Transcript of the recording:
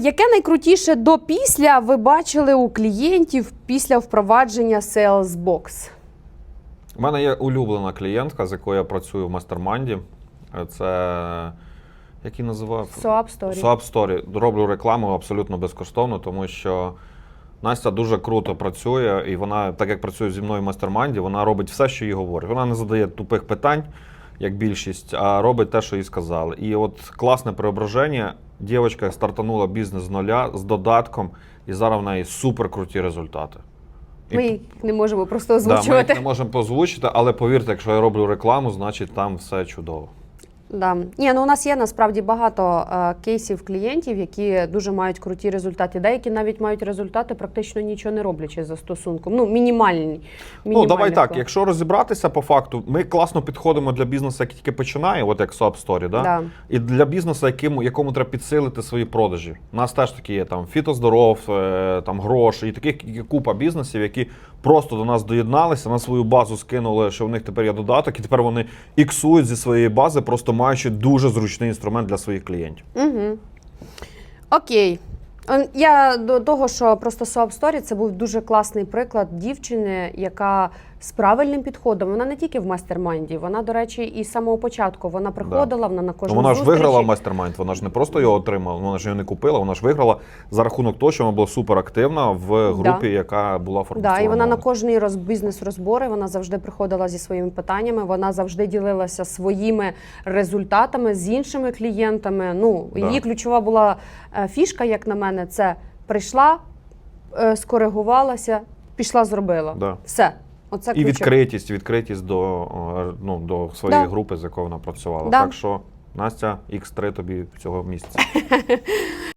Яке найкрутіше до після ви бачили у клієнтів після впровадження Salesbox? У мене є улюблена клієнтка, з якою я працюю в мастерманді. Це який називав? Soap Story. Soap Story. Роблю рекламу абсолютно безкоштовно, тому що Настя дуже круто працює, і вона, так як працює зі мною в мастерманді, вона робить все, що їй говорить. Вона не задає тупих питань, як більшість, а робить те, що їй сказали. І от класне преображення. Дівчинка стартанула бізнес з нуля з додатком, і зараз в неї супер круті результати. І Ми їх не можемо просто Да, ми їх не можемо позвучити, але повірте, якщо я роблю рекламу, значить там все чудово. Да. Ні, ну у нас є насправді багато е, кейсів клієнтів, які дуже мають круті результати. Деякі навіть мають результати, практично нічого не роблячи за стосунком. Ну, мінімальні. Ну, давай так, вклад. якщо розібратися по факту, ми класно підходимо для бізнесу, який тільки починає, от як Soap Story, да? Да. і для бізнесу, якому, якому треба підсилити свої продажі. У нас теж такі є там фітоздоров, е, там гроші, і таких є купа бізнесів, які просто до нас доєдналися, на свою базу скинули, що в них тепер є додаток, і тепер вони іксують зі своєї бази, просто маючи дуже зручний інструмент для своїх клієнтів. Угу. Окей. Е, Я до того, що просто Soap Story це був дуже класний приклад дівчини, яка з правильним підходом. Вона не тільки в мастермайнді, вона, до речі, і з самого початку вона приходила, вона на Ну, кожну вона ж зустрічі. виграла майстермайнд, вона ж не просто його отримала, вона ж його не купила, вона ж виграла за рахунок того, що вона була суперактивна в групі, яка була формована. Да, і вона на кожний роз, бізнес-розбори вона завжди приходила зі своїми питаннями. Вона завжди ділилася своїми результатами з іншими клієнтами. Ну Да. її ключова була е, фішка, як на мене, це прийшла, е, скоригувалася, пішла, зробила. Да. Все. Оце І відкритість, відкритість до, ну, до своєї Да. групи, з якою вона працювала. Да. Так що, Настя, X3 тобі цього місяця.